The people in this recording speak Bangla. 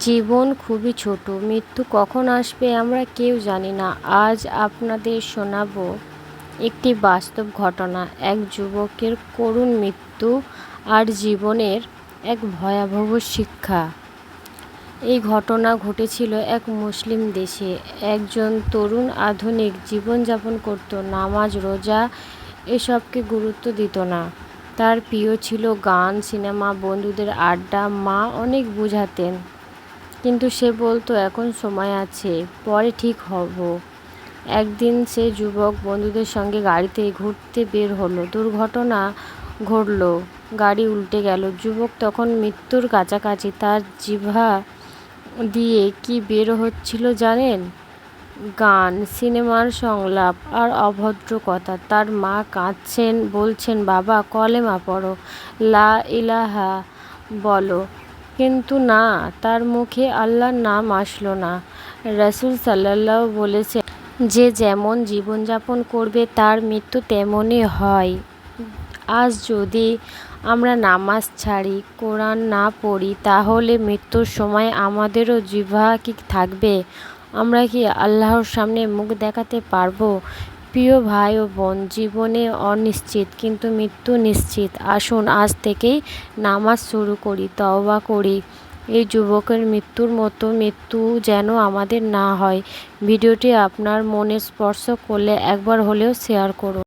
জীবন খুবই ছোট, মৃত্যু কখন আসবে আমরা কেউ জানি না। আজ আপনাদের শোনাব একটি বাস্তব ঘটনা, এক যুবকের করুণ মৃত্যু আর জীবনের এক ভয়াবহ শিক্ষা। এই ঘটনা ঘটেছিল এক মুসলিম দেশে। একজন তরুণ আধুনিক জীবনযাপন করত, নামাজ, রোজা এসবকে গুরুত্ব দিত না। তার প্রিয় ছিল গান, সিনেমা, বন্ধুদের আড্ডা, মা অনেক বোঝাতেন। কিন্তু সে বলতো, এখন সময় আছে, পরে ঠিক হব। একদিন সে যুবক বন্ধুদের সঙ্গে গাড়িতে ঘুরতে বের হলো। দুর্ঘটনা ঘটলো, গাড়ি উল্টে গেল। যুবক তখন মৃত্যুর কাছাকাছি তার জিভা দিয়ে কি বের হচ্ছিল জানেন? গান, সিনেমার সংলাপ আর অভদ্র কথা। তার মা কাঁদছেন, বলছেন, বাবা, কলেমা পড়ো, লা ইলাহা বলো। কিন্তু না, তার মুখে আল্লাহর নাম আসলো না। রাসুল সাল্লাহ বলেছেন যে যেমন জীবনযাপন করবে, তার মৃত্যু তেমনই হয়। আজ যদি আমরা নামাজ ছাড়ি, কোরআন না পড়ি, তাহলে মৃত্যুর সময় আমাদেরও জিভা কি থাকবে? আমরা কি আল্লাহর সামনে মুখ দেখাতে পারব? প্রিয় ভাই ও বোন, জীবনে অনিশ্চিত কিন্তু মৃত্যু নিশ্চিত। আসুন আজ থেকেই নামাজ শুরু করি, তওবা করি। এই যুবকের মৃত্যুর মতো মৃত্যু যেন আমাদের না হয়। ভিডিওটি আপনার মনে স্পর্শ করলে একবার হলেও শেয়ার করুন।